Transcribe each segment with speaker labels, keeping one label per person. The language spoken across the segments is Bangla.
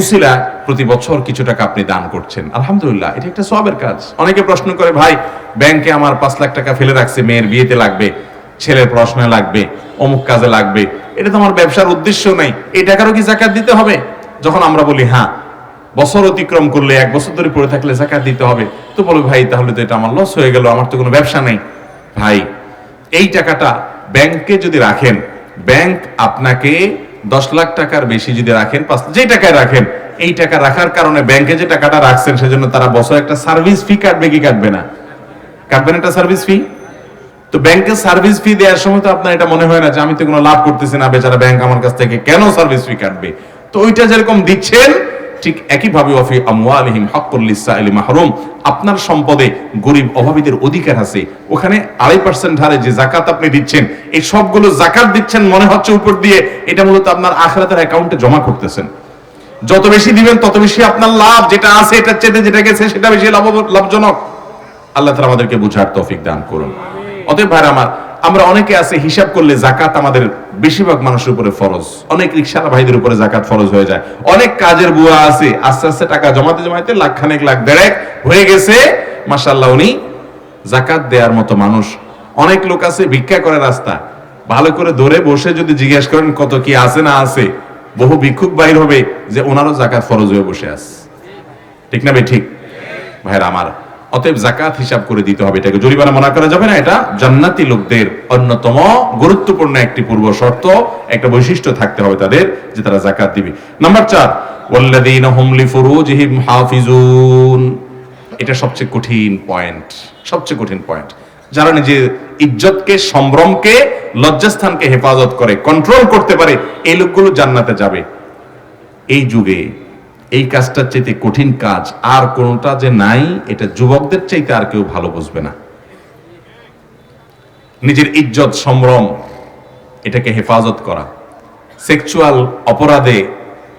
Speaker 1: উসিলা প্রতি বছর কিছু টাকা আপনি দান করছেন। আলহামদুলিল্লাহ, এটা একটা সবের কাজ। অনেকে প্রশ্ন করে, ভাই, ব্যাংকে আমার পাঁচ লাখ টাকা ফেলে রাখছে, মেয়ের বিয়েতে লাগবে, ছেলের লাগবে, অমুক কাজে লাগবে। এটা তো আমার ব্যবসার উদ্দেশ্য নেই। এই টাকারও কি জাকাত দিতে হবে? যখন আমরা বলি হ্যাঁ বছর অতিক্রম করলে, এক বছর ধরে পড়ে থাকলে জাকাত দিতে হবে। তো বলো, ভাই, তাহলে তো এটা আমার লস হয়ে গেল, আমার তো কোনো ব্যবসা নেই। ভাই, এই টাকাটা ব্যাংকে যদি রাখেন, ব্যাংক আপনাকে দশ লাখ টাকার বেশি যদি রাখেন, পাঁচ যে টাকায় রাখেন, এই টাকা রাখার কারণে ব্যাংকে যে টাকাটা রাখছেন, সেজন্য তারা বছর একটা সার্ভিস ফি কাটবে কি কাটবে না? কাটবেন একটা সার্ভিস ফি? তো ব্যাংকের সার্ভিস ফি দেওয়ার সময় তো আপনার এটা মনে হয় না যে আমি তো কোনো লাভ করতেছি না, বেচারা ব্যাংক আমার কাছ থেকে কেন সার্ভিস ফি কাটবে? তো ওইটা যেরকম দিচ্ছেন ঠিক একইভাবে অফি আমওয়ালিহিম হাক্কুল লিসাইলি মাহরুম, আপনার সম্পদে গরিব অভাবীদের অধিকার আছে। ওখানে আড়াই পার্সেন্ট হারে যে জাকাত আপনি দিচ্ছেন, এই সবগুলো জাকাত দিচ্ছেন মনে হচ্ছে উপর দিয়ে, এটা মূলত আপনার আখরাতের অ্যাকাউন্টে জমা করতেছেন। যত বেশি দিবেন, তত বেশি আপনার লাভ, যেটা আছে, এটা চেতে যেটা গেছে, সেটা বেশি লাভ লাভজনক। আল্লাহ তালা আমাদেরকে বুঝার তৌফিক দান করুন। অতএব ভাই আমার আমরা অনেকে আছে, হিসাব করলে জাকাত আমাদের বেশিরভাগ মানুষের উপরে ফরজ। অনেক রিক্সার ভাইদের উপরে জাকাত ফরজ হয়ে যায়। অনেক কাজের বুয়া আছে, আস্তে আস্তে টাকা জমাতে জমাতে লাখ খানেক লাখ দেড়েক হয়ে গেছে। মাসাল্লাহ উনি জাকাত দেওয়ার মতো মানুষ। অনেক লোক আছে, ভিক্ষা করে রাস্তা। ভালো করে ধরে বসে যদি জিজ্ঞেস করেন কত কি আছে না আছে, বহু ভিক্ষুক বাইর হবে যে ওনারও জাকাত ফরজ হয়ে বসে আছে। ঠিক না ভাই? ঠিক। ভাইরা আমার অতএব জাকাত হিসাব করে দিতে হবে। এটাকে জরিমানা মনে করা যাবে না। এটা জান্নাতি লোকদের অন্যতম গুরুত্বপূর্ণ একটি পূর্ব শর্ত, একটা বৈশিষ্ট্য থাকতে হবে তাদের যে তারা জাকাত দিবে। নাম্বার চার, ওয়াল্লাযীনা হুম লিফুরুজিহিম হাফিজুন। এটা সবচেয়ে কঠিন পয়েন্ট, সবচেয়ে কঠিন পয়েন্ট। যারা নিজের ইজ্জতকে, সম্ভ্রমকে, লজ্জাস্থানকে হেফাজত করে, কন্ট্রোল করতে পারে, এই লোকগুলো জান্নাতে যাবে। এই যুগে এই কাজটার চাইতে কঠিন কাজ আর কোনটা যে নাই, এটা যুবকদের চাইতে আর কেউ ভালো বুঝবে না। নিজের ইজ্জত, সম্ভ্রম, এটাকে হেফাজত করা, সেক্সুয়াল অপরাধে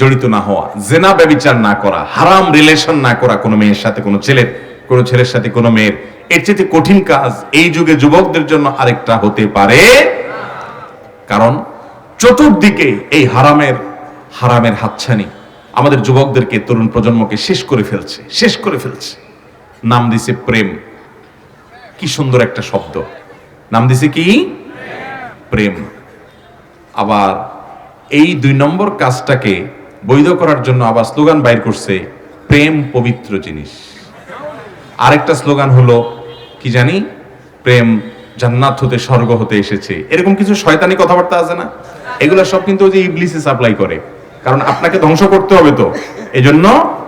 Speaker 1: জড়িত না হওয়া, জেনা ব্যবিচার না করা, হারাম রিলেশন না করা কোনো মেয়ের সাথে, কোনো ছেলের কোনো ছেলের সাথে, কোনো মেয়ের, এর চাইতে কঠিন কাজ এই যুগে যুবকদের জন্য আরেকটা হতে পারে। কারণ চতুর্দিকে এই হারামের হারামের হাতছানি। আমাদের যুবকদেরকে তরুণ প্রজন্মকে শেষ করে ফেলছে, শেষ করে ফেলছে। নাম দিছে প্রেম। কি সুন্দর একটা শব্দ। নাম দিছে কি? প্রেম। আবার এই দুই নম্বর কাজটাকে বৈধ করার জন্য আবার স্লোগান বাইর করছে, প্রেম পবিত্র জিনিস। আরেকটা স্লোগান হলো, কি জানি? প্রেম জান্নাত হতে, স্বর্গ হতে এসেছে। এরকম কিছু শয়তানি কথাবার্তা আছে না? এগুলো সব কিন্তু ওই যে ইবলিসে সাপ্লাই করে। কারণ আপনাকে ধ্বংস করতে হবে তো।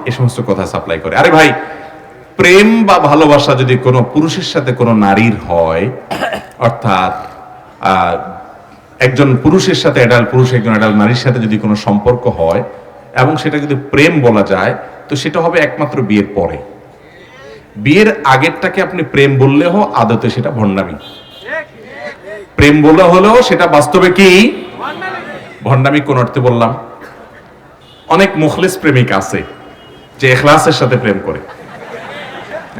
Speaker 1: এই সমস্ত কথা সাপ্লাই করে। আরে ভাই, প্রেম বা ভালোবাসা যদি কোনো পুরুষের সাথে কোনো নারীর হয়, অর্থাৎ একজন পুরুষের সাথে অ্যাডাল্ট পুরুষ, একজন অ্যাডাল্ট নারীর সাথে যদি কোনো সম্পর্ক হয়, এবং সেটা যদি প্রেম বলা যায়, তো সেটা হবে একমাত্র বিয়ের পরে। বিয়ের আগেরটাকে আপনি প্রেম বললেও আদতে সেটা ভণ্ডামি। প্রেম বলা হলেও সেটা বাস্তবে কি? ভণ্ডামি কোন অর্থে বললাম? অনেক মুখলিস প্রেমিক আছে, যে এখলাসের সাথে প্রেম করে।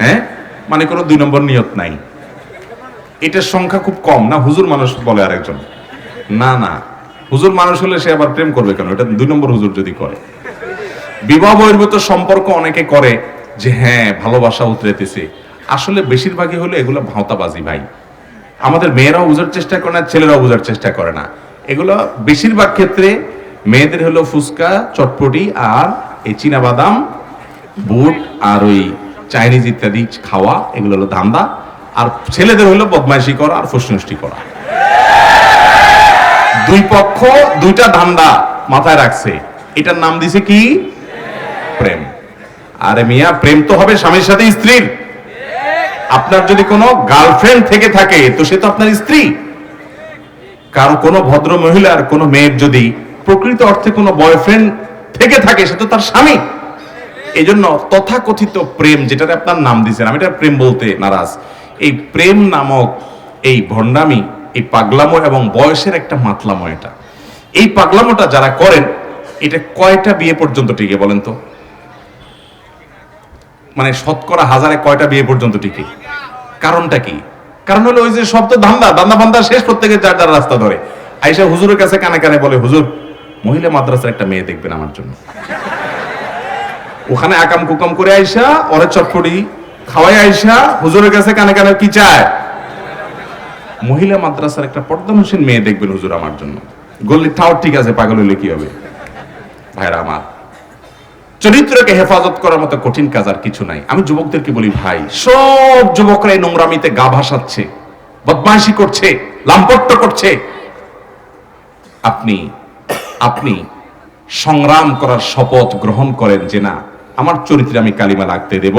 Speaker 1: হ্যাঁ? মানে কোনো দুই নম্বর নিয়ত নাই। এটার সংখ্যা খুব কম, না হুজুর মানুষ বলে আরেকজন? না না। হুজুর মানুষ হলে সে আবার প্রেম করবে কেন? এটা দুই নম্বর হুজুর যদি করে। বিবাহ বহির্ভূত সম্পর্ক অনেকে করে যে হ্যাঁ ভালোবাসা উতরেতেছে। আসলে বেশিরভাগই হলো এগুলো ভাওতাবাজি ভাই। আমাদের মেয়েরাও বোঝার চেষ্টা করে না, ছেলেরাও বোঝার চেষ্টা করে না। এগুলো বেশিরভাগ ক্ষেত্রে মেয়েদের হলো ফুচকা, চটপটি আর এই চীনা বাদাম বুট আর ওই চাইনিজ ইত্যাদি খাওয়া, এগুলো হলো ধান্দা। আর ছেলেদের হলো বদমাইশি করা আর ফুসনষ্টি করা। দুই পক্ষ দুইটা ধান্দা মাথায় রাখছে। এটার নাম দিছে কি? প্রেম। আরে মিয়া, প্রেম তো হবে স্বামীর সাথে স্ত্রীর। আপনার যদি কোনো গার্লফ্রেন্ড থেকে থাকে, তো সে তো আপনার স্ত্রী। কারও কোনো ভদ্র মহিলার কোনো মেয়ের যদি প্রকৃত অর্থে কোনো বয়ফ্রেন্ড থেকে থাকে, সে তো তার স্বামী। এই জন্য তথাকথিত প্রেম, যেটাতে আপনার নাম দিয়েছেন আমি এটা প্রেম বলতে নারাজ। এই প্রেম নামক এই ভণ্ডামি, এই পাগলামো এবং বয়সের একটা মাতলামো এটা। এই পাগলামোটা যারা করেন, এটা কয়টা বিয়ে পর্যন্ত টিকে বলেন তো? মানে শতকরা হাজারে কয়টা বিয়ে পর্যন্ত টিকে? কারণটা কি? কারণ হলো ওই যে সব তো ধান্দা ধান্দা ফান্দা শেষ প্রত্যেকে যার যার রাস্তা ধরে। আইসা হুজুরের কাছে কানে কানে বলে, হুজুর মহিলা মাদ্রাসার একটা মেয়ে দেখবেন আমার জন্য। ওখানে আকাম কুকাম করে আইসা, ওরা চটপটি খাওয়াই আইসা, হুজুরের কাছে কানে কানে কি চায়? মহিলা মাদ্রাসার একটা পর্দানসীন মেয়ে দেখবেন হুজুর আমার জন্য। গল্লি তাও ঠিক আছে, পাগল হইলে কি হবে? ভাইরা আমার, চরিত্রকে হেফাজত করার মতো কঠিন কাজ আর কিছু নাই। আমি যুবকদেরকে বলি, ভাই, সব যুবকরা এই নোংরামিতে গা ভাসাচ্ছে, বদমাইশি করছে, লাম্পট্য করছে। আপনি আপনি সংগ্রাম করার শপথ গ্রহণ করেন যে না, আমার চরিত্রে আমি কালিমা লাগতে দেব।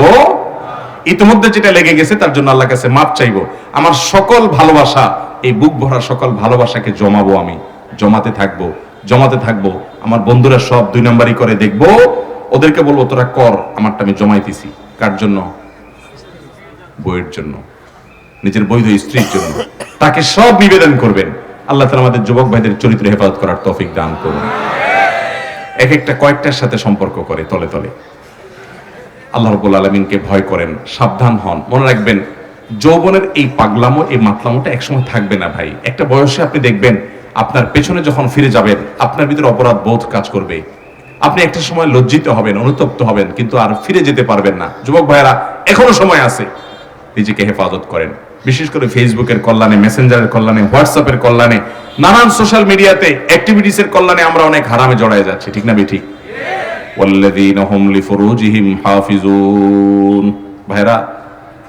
Speaker 1: ইতিমধ্যে যেটা লেগে গেছে, তার জন্য আল্লাহ কাছে মাপ চাইব। আমার সকল ভালোবাসা, এই বুক ভরা সকল ভালোবাসাকে জমাবো আমি। জমাতে থাকব জমাতে থাকব। আমার বন্ধুরা সব দুই নাম্বারই করে দেখব। ওদেরকে বলব, তোরা কর, আমারটা আমি জমাইতেছি। কার জন্য? বইয়ের জন্য। নিজের বৈধ স্ত্রীর জন্য। তাকে সব নিবেদন করবেন। আল্লাহ তালা আমাদের যুবক ভাইদের চরিত্র হেফাজত করার তৌফিক দান করুন। এক একটা কয়েকটার সাথে সম্পর্ক করে তলে তলে। আল্লাহ রবুল আলমিনকে ভয় করেন, সাবধান হন। মনে রাখবেন, যৌবনের এই পাগলামো, এই মাতলামোটা একসময় থাকবে না ভাই। একটা বয়সে আপনি দেখবেন, আপনার পেছনে যখন ফিরে যাবেন, আপনার ভিতরে অপরাধ বোধ কাজ করবে। আপনি একটা সময় লজ্জিত হবেন, অনুতপ্ত হবেন, কিন্তু আর ফিরে যেতে পারবেন না। যুবক ভাইয়েরা, এখনও সময় আছে। নিজেকে হেফাজত করেন। বিশেষ করে ফেসবুকের কল্যাণে মেসেঞ্জারের কল্যাণে হোয়াটসঅ্যাপের কল্যাণে নানান সোশ্যাল মিডিয়াতে অ্যাক্টিভিটিস এর কল্যাণে আমরা অনেক হারামে জড়ায় যাচ্ছি ঠিক না বেঠিক والذين هم لفروجهم حافظون ভাইরা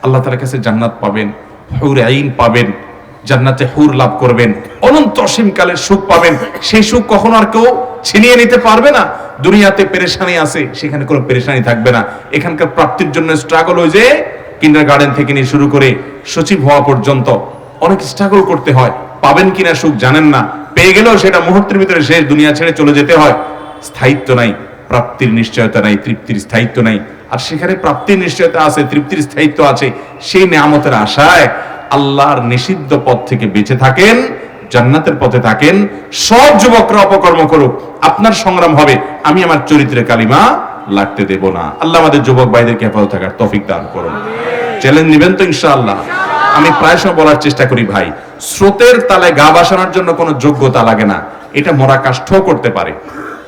Speaker 1: আল্লাহ তাআলার কাছে জান্নাত পাবেন হুর আইন পাবেন জান্নাতে হুর লাভ করবেন অনন্ত অসীমকালের সুখ পাবেন সেই সুখ কখনো আর কেউ ছিনিয়ে নিতে পারবে না দুনিয়াতে পেরেশানি আছে সেখানে কোনো পেরেশানি থাকবে না এখানকার প্রাপ্তির জন্য স্ট্রাগল হয়ে যে কিন্ডার গার্ডেন থেকে নিয়ে শুরু করে সচিব হওয়া পর্যন্ত অনেক স্ট্রাগল করতে হয়। পাবেন কিনা সুখ জানেন না। পেয়ে গেলেও সেটা মুহূর্তের ভিতরে শেষ দুনিয়া ছেড়ে চলে যেতে হয়। স্থায়িত্ব নাই, প্রাপ্তির নিশ্চয়তা নাই, তৃপ্তির স্থায়িত্ব নাই। আর সেখানে প্রাপ্তির নিশ্চয়তা আছে, তৃপ্তির স্থায়িত্ব আছে, সেই নিয়ামতের আশায় আল্লাহর নিষিদ্ধ পথ থেকে বেঁচে থাকেন, জান্নাতের পথে থাকেন। সব যুবকরা অপকর্ম করুক। আপনার সংগ্রাম হবে, আমি আমার চরিত্রে কালিমা লাগতে দেব না। আল্লাহ আমাদের যুবক ভাইদেরকে হেফাজত থাকার তফিক দান করুন। চ্যালেঞ্জ নেবেন তো ইনশাআল্লাহ। আমি প্রায় সময় বলার চেষ্টা করি ভাই। স্রোতের তালে গা বাসানোর জন্য কোনো যোগ্যতা লাগে না। এটা মরা কাষ্ঠও করতে পারে।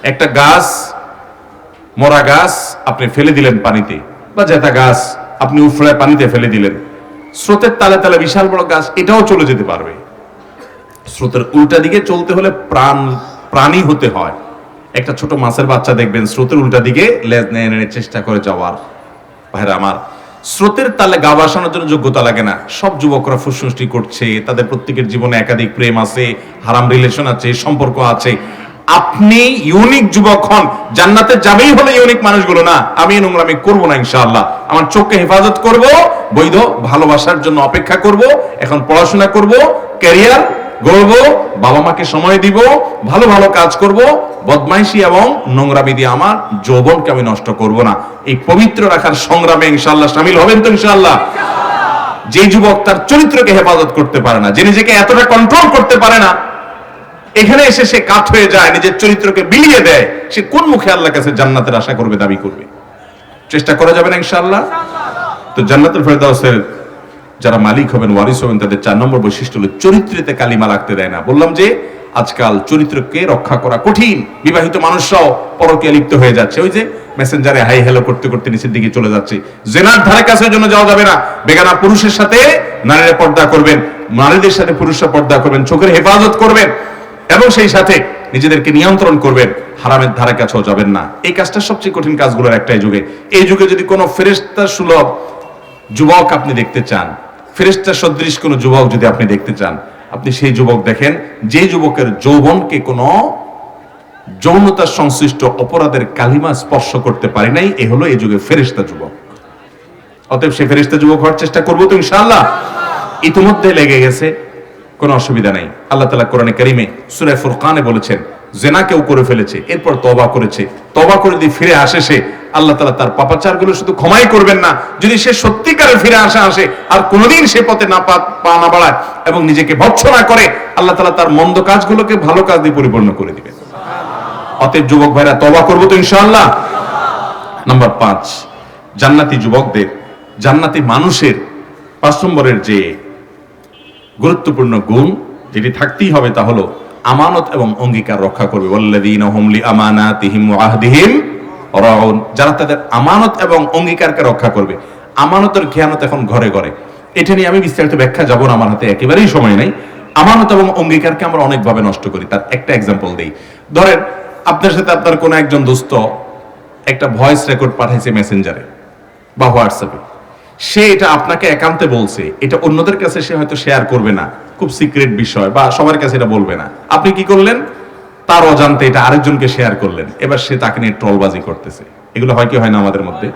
Speaker 1: একটা গাছ, মরা গাছ আপনি ফেলে দিলেন পানিতে বা জেতা গাছ আপনি উফড়ে পানিতে ফেলে দিলেন। স্রোতের তালে তালে বিশাল বড় গাছ, এটাও চলে যেতে পারবে। স্রোতের উল্টা দিকে চলতে হলে প্রাণ, প্রাণী হতে হয়। একটা ছোট মাছের বাচ্চা দেখবেন, স্রোতের উল্টা দিকে লেজ নেড়ে নেড়ে চেষ্টা করে যাওয়ার। ভাইরা আমার, স্রোতের তালে গা বাসানোর জন্য যোগ্যতা লাগে না। সব যুবকরা ফুসফুসটি করছে, তাদের প্রত্যেকের জীবনে একাধিক প্রেম আছে, হারাম রিলেশন আছে, সম্পর্ক আছে। আপনি ইউনিক যুবক হন, জান্নাতে যাবেই হলে ইউনিক মানুষগুলো না। আমি নোংরামি করব না ইনশাআল্লাহ। আমার চোখকে হেফাজত করব, বৈধ ভালোবাসার জন্য অপেক্ষা করব, এখন পড়াশোনা করব ক্যারিয়ার গড়ব, বাবা মাকে সময় দিব, ভালো ভালো কাজ করব, বদমাইশি এবং নোংরামি দিয়ে আমার যৌবনকে আমি নষ্ট করব না। এই পবিত্র রাখার সংগ্রামে ইনশাআল্লাহ সামিল হবেন তো ইনশাআল্লাহ। যে যুবক তার চরিত্রকে হেফাজত করতে পারে না, যে নিজেকে এতটা কন্ট্রোল করতে পারে না, এখানে এসে সে কাত হয়ে যায়, নিজের চরিত্রকে বিলিয়ে দেয়, সে কোন মুখে আল্লাহ কাছে জান্নাতের আশা করবে, দাবি করবে? চেষ্টা করা যাবে না ইনশাআল্লাহ? তো জান্নাতুল ফেরদাউসের যারা মালিক হবেন, ওয়ারিস হবেন, তাদের চার নম্বর বৈশিষ্ট্য হলো চরিত্রেতে কালিমা লাগতে দেয় না। বললাম যে, আজকাল চরিত্রকে রক্ষা করা কঠিন। বিবাহিত মানুষরাও পরকে লিপ্ত হয়ে যাচ্ছে। ওই যে মেসেঞ্জারে হাই হ্যালো করতে করতে নিচের দিকে চলে যাচ্ছে। জেনার ধারে কাছে জন্য যাওয়া যাবে না। বেগানা পুরুষের সাথে নারীরা পর্দা করবেন, নারীদের সাথে পুরুষরা পর্দা করবেন, চোখের হেফাজত করবেন, এবং সেই সাথে নিজেদেরকে নিয়ন্ত্রণ করবেন। হারামের ধারে কাছেও যাবেন না। এই কাজটা সবচেয়ে কঠিন কাজগুলোর একটাই যুগে। এই যুগে যদি কোনো ফেরেস্তা সুলভ যুবক আপনি দেখতে চান ফেরেস্তা সদৃশ কোনো যুবক যদি আপনি দেখতে চান, আপনি সেই যুবক দেখেন, যে যুবকের যৌবনকে কোনো যৌনতার সংশ্লিষ্ট অপরাধের কালিমা স্পর্শ করতে পারে নাই, এ হলো এই যুগে ফেরেস্তা যুবক। অতএব সে ফেরেস্তা যুবক হওয়ার চেষ্টা করব তো ইনশাল্লাহ ইতিমধ্যে লেগে গেছে। কোনো অসুবিধা নাই। আল্লাহ তালা কোরআনে কারিমে সুরে ফুরকানে বলেছেন, জেনা কেউ করে ফেলেছে, এরপর তবা করেছে। তবা করে যদি ফিরে আসে সে, আল্লাহ তালা তার পাপাচারগুলো শুধু ক্ষমাই করবেন না। যদি সে সত্যিকারের ফিরে আসা আসে, আর কোনোদিন সে পথে না পা না বাড়ায় এবং নিজেকে ভৎসনা করে, আল্লাহ তালা তার মন্দ কাজগুলোকে ভালো কাজ দিয়ে পরিপূর্ণ করে দিবেন। অতএব যুবক ভাইরা তবা করব তো ইনশাআল্লাহ? নাম্বার পাঁচ, জান্নাতি যুবকদের, জান্নাতি মানুষের পাঁচ নম্বরের যে গুরুত্বপূর্ণ গুণ যেটি থাকতেই হবে তা হলো আমানত এবং অঙ্গীকার রক্ষা করবে। যারা তাদের আমানত এবং অঙ্গীকারকে রক্ষা করবে। আমানতের খেয়ানত এখন ঘরে ঘরে। এটা নিয়ে আমি বিস্তারিত ব্যাখ্যা যাব না, আমার হাতে একেবারেই সময় নেই। আমানত এবং অঙ্গীকারকে আমরা অনেকভাবে নষ্ট করি, তার একটা এক্সাম্পল দেই। ধরেন, আপনার সাথে আপনার কোনো একজন দোস্ত একটা ভয়েস রেকর্ড পাঠাইছে মেসেঞ্জারে বা হোয়াটসঅ্যাপে। সে এটা আপনাকে একান্তে বলছে। এটা অন্যদের কাছে সে হয়তো শেয়ার করবে না। খুব সিক্রেট বিষয় বা সবার কাছে এটা বলবে না। আপনি কি করলেন? তার অজান্তে এটা আরেকজনকে শেয়ার করলেন। এবার সে তাকে নিয়ে ট্রলবাজি করতেছে। এগুলো হয় কি, হয় না আমাদের মধ্যে?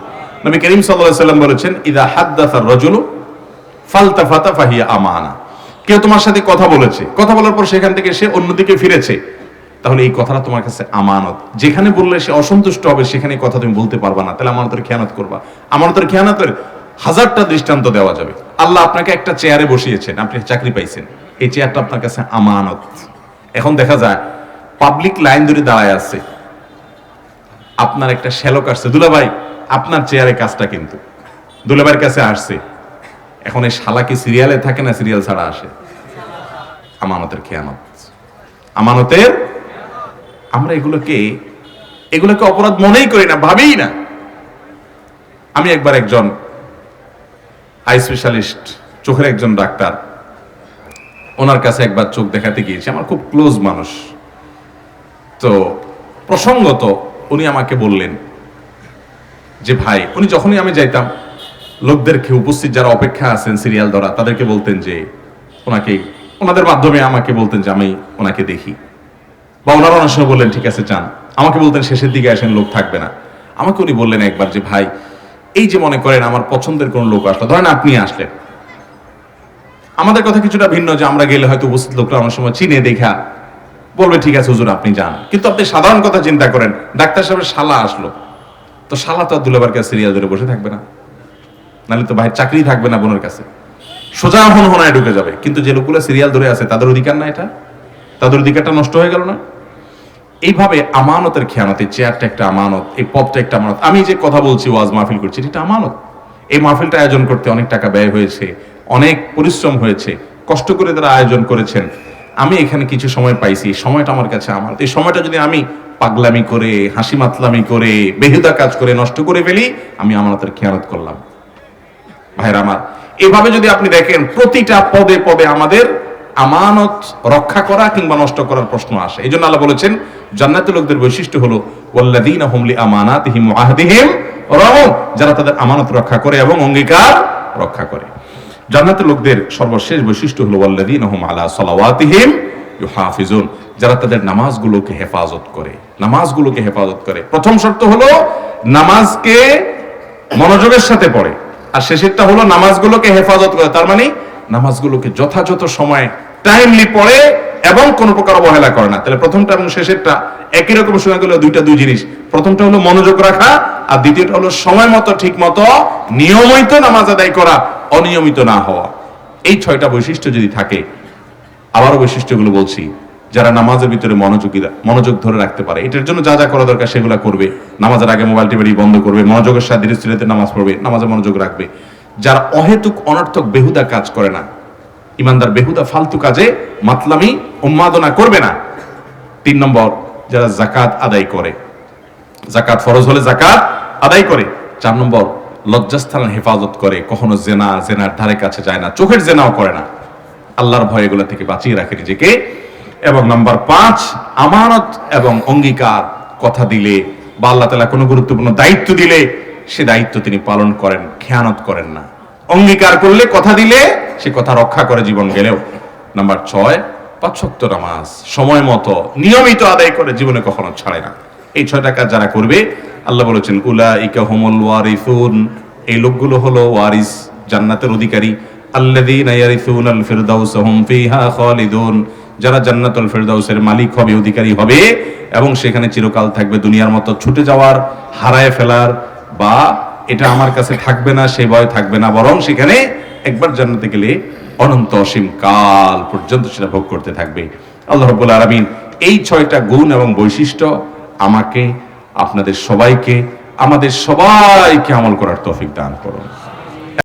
Speaker 1: নবী করিম সাল্লাম বলেছেন, ইদা ফাহিয়া আমানা। কেউ তোমার সাথে কথা বলেছে। কথা বলার পর সেখান থেকে সে অন্যদিকে ফিরেছে। তাহলে এই কথাটা তোমার কাছে আমানত। যেখানে বললে সে অসন্তুষ্ট হবে, সেখানে কথা তুমি বলতে পারবা না। তাহলে আমানতের খেয়ানত করবা। আমানতের খেয়ানতের হাজারটা দৃষ্টান্ত দেওয়া যাবে। আল্লাহ আপনাকে একটা চেয়ারে বসিয়েছেন, আপনি চাকরি পাইছেন। এই চেয়ারটা আপনার কাছে আমানত। এখন দেখা যায় পাবলিক লাইন ধরে দাঁড়ায় আছে। আপনার একটা শ্যালক আসছে, দুলাভাই, আপনার চেয়ারে কাজটা কিন্তু। দুলাভাইয়ের কাছে আসছে। এখন এই শালা কি সিরিয়ালে থাকে না সিরিয়াল ছাড়া আসে। আমানতের খেয়ানত। আমানতের? আমরা এগুলোকে এগুলোকে অপরাধ মনেই করি না, ভাবেই না। আমি একবার একজন আই স্পেশালিস্ট, চোখের একজন ডাক্তার। ওনার কাছে একবার চোখ দেখাতে গিয়েছি। আমার খুব ক্লোজ মানুষ। তো প্রসঙ্গত উনি আমাকে বললেন যে, ভাই, উনি যখনই আমি যাইতাম লোকদেরকে উপস্থিত যারা অপেক্ষা আছেন সিরিয়াল ধরা, তাদেরকে বলতেন যে, ওনাকে, ওনাদের মাধ্যমে আমাকে বলতেন যে, আমি ওনাকে দেখি। বা ওনারা অনেক সময় বললেন, ঠিক আছে চান আমাকে বলতেন, শেষের দিকে আসেন, লোক থাকবে না। আমাকে উনি বললেন একবার যে, ভাই এই যে মনে করেন আমার পছন্দের কোন লোক আসলো, ধরেন আপনি আসলেন। আমাদের কথা কিছুটা ভিন্ন যে আমরা গেলে হয়তো উপস্থিত লোকরা অনেক সময় চিনে, দেখা বলবে, ঠিক আছে, হুজুর, আপনি যান। কিন্তু আপনি সাধারণ কথা চিন্তা করেন, ডাক্তার সাহেবের শালা আসলো। তো শালা তো দুলাবার কাছে সিরিয়াল ধরে বসে থাকবে না। নাহলে তো ভাইয়ের চাকরি থাকবে না বোনের কাছে। সোজা হন হনায় ঢুকে যাবে। কিন্তু যে লোকগুলো সিরিয়াল ধরে আছে, তাদের অধিকার না এটা? তাদের অধিকারটা নষ্ট হয়ে গেল না? এইভাবে আমানতের খেয়ানত, এই চেয়ারটা একটা আমানত, এই পদটা একটা আমানত। আমি যে কথা বলছি, ওয়াজ মাহফিল করছি, এটা আমানত। এই মাহফিলটা আয়োজন করতে অনেক টাকা ব্যয় হয়েছে, অনেক পরিশ্রম হয়েছে, কষ্ট করে তারা আয়োজন করেছেন। আমি এখানে কিছু সময় পাইছি, এই সময়টা আমার কাছে আমার এই সময়টা যদি আমি পাগলামি করে, হাসি মাতলামি করে, বেহুদা কাজ করে, নষ্ট করে ফেলি, আমি আমানতের খেয়ানত করলাম। ভাইরা আমার, এভাবে যদি আপনি দেখেন, প্রতিটা পদে পদে আমাদের আমানত রক্ষা করা কিংবা নষ্ট করার প্রশ্ন আসে। এই জন্য আল্লাহ বলেছেন, জান্নাতের লোকদের বৈশিষ্ট্য হলো, ওয়াল্লাযীনা হুম লিআমানাতিহিম ওয়া আহদিহিম রাউন যারা তাদের আমানত রক্ষা করে এবং অঙ্গীকার রক্ষা করে। জান্নাতের লোকদের সর্বশেষ বৈশিষ্ট্য হলো, ওয়াল্লাযীনা হুম আলা সালাওয়াতিহিম ইউহাফিজুন যারা তাদের নামাজগুলোকে হেফাজত করে। নামাজগুলোকে হেফাজত করে। প্রথম শর্ত হলো, নামাজকে মনোযোগের সাথে পড়ে। আর শেষেরটা হলো, নামাজগুলোকে হেফাজত করে। তার মানে নামাজগুলোকে যথাযথ সময়ে টাইমলি পড়ে এবং কোন প্রকার অবহেলা করে না। তাহলে প্রথমটা এবং শেষেরটা একই রকম সময় গেলে দুইটা দুই জিনিস। প্রথমটা হলো মনোযোগ রাখা, আর দ্বিতীয়টা হলো সময় মতো, ঠিক মতো, নিয়মিত নামাজ আদায় করা, অনিয়মিত না হওয়া। এই ছয়টা বৈশিষ্ট্য যদি থাকে, আবারও বৈশিষ্ট্যগুলো বলছি, যারা নামাজের ভিতরে মনোযোগীরা মনোযোগ ধরে রাখতে পারে, এটার জন্য যা যা করা দরকার সেগুলো করবে। নামাজের আগে মোবাইল টিভি বন্ধ করবে, মনোযোগের সাথে ধীরে স্থিরতে নামাজ পড়বে, নামাজে মনোযোগ রাখবে। যারা অহেতুক, অনর্থক, বেহুদা কাজ করে না। ইমানদার, বেহুদা, ফালতু কাজে মাতলামি, উন্মাদনা করবে না। তিন নম্বর, যারা জাকাত আদায় করে। জাকাত ফরজ হলে জাকাত আদায় করে। চার নম্বর, লজ্জাস্থান হেফাজত করে। কখনো জেনা, জেনার ধারে কাছে যায় না, চোখের জেনাও করে না। আল্লাহর ভয় এগুলো থেকে বাঁচিয়ে রাখে নিজেকে। এবং নাম্বার পাঁচ, আমানত এবং অঙ্গীকার, কথা দিলে বা আল্লাহ তালা কোনো গুরুত্বপূর্ণ দায়িত্ব দিলে সে দায়িত্ব তিনি পালন করেন, খেয়ানত করেন না। অঙ্গীকার করলে কথা দিলে, সে কথা রক্ষা করে জীবন গেলেও। নাম্বার ছয় পাঁচক্ত নামাজ। সময় মতো, নিয়মিত আদায় করে জীবনে কখনো ছাড়ে না। এই ছয়টা কাজ যারা করবে, আল্লাহ বলেছেন উলা ইকা হোমল ওয়ারিসুন। এই লোকগুলো হলো ওয়ারিস, জান্নাতের অধিকারী। আল্লাযীনা ইয়ারিসুনাল ফিরদাউস, হুম ফিহা খালিদুন। যারা জান্নাতুল ফেরদাউসের মালিক হবে, অধিকারী হবে, এবং সেখানে চিরকাল থাকবে দুনিয়ার মতো ছুটে যাওয়ার, হারায় ফেলার বা এটা আমার কাছে থাকবে না, সে ভয় থাকবে না, বরং সেখানে একবার জান্নাতে গেলে অনন্ত অসীম কাল পর্যন্ত সেটা ভোগ করতে থাকবে। আল্লাহ রব্বুল আলামিন এই ছয়টা গুণ এবং বৈশিষ্ট্য আমাকে, আপনাদের সবাইকে, আমাদের সবাইকে আমল করার তৌফিক দান করুন।